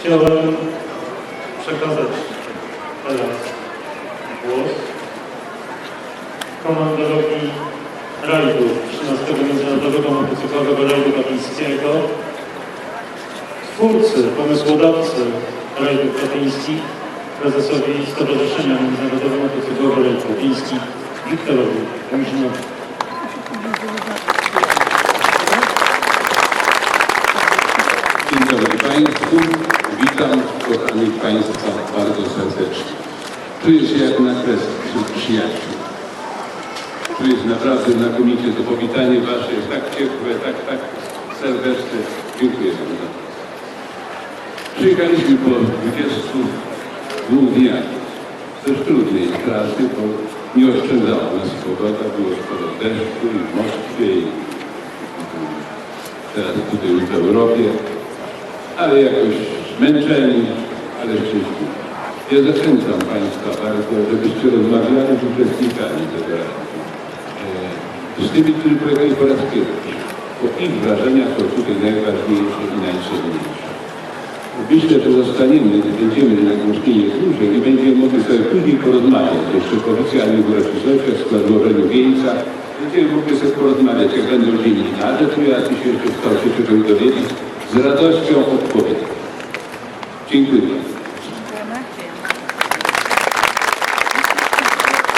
Chciałem przekazać teraz głos komandorowi rajdu 13 Międzynarodowego Motocyklowego Rajdu Katyńskiego, twórcy, pomysłodawcy rajdów katyńskich, prezesowi Stowarzyszenia Międzynarodowego Motocyklowego Rajd Katyński, Wiktorowi Łężnowi. Dzień dobry Państwu. Witam kochanych Państwa bardzo serdecznie. Czuję się jak na kresach wśród przyjaciół. Tu jest naprawdę znakomicie. To powitanie Wasze jest tak ciepłe, tak, tak serdeczne. Dziękuję Wam za to. Przyjechaliśmy po 22 dniach. Też trudnej trasy, bo nie oszczędzała nas pogoda. Było sporo deszczu i w Moskwie i teraz tutaj w Europie, ale jakoś zmęczeni, ale szczęśliwi. Ja zachęcam Państwa bardzo, żebyście rozmawiali z uczestnikami tego rady. E, Z tymi, którzy pojechali po raz pierwszy, bo ich wrażenia są tutaj najważniejsze i najcenniejsze. Myślę, że zostaniemy, gdy będziemy na Górskiej dłużej i będziemy mogli sobie później porozmawiać jeszcze po oficjalnych uroczystościach, w złożeniu wieńca. Będziemy mogli sobie porozmawiać, jak będą dziennikarze, tu jakiś jeszcze chciał się czegoś dowiedzieć. Z radością odpowiem. Dziękuję.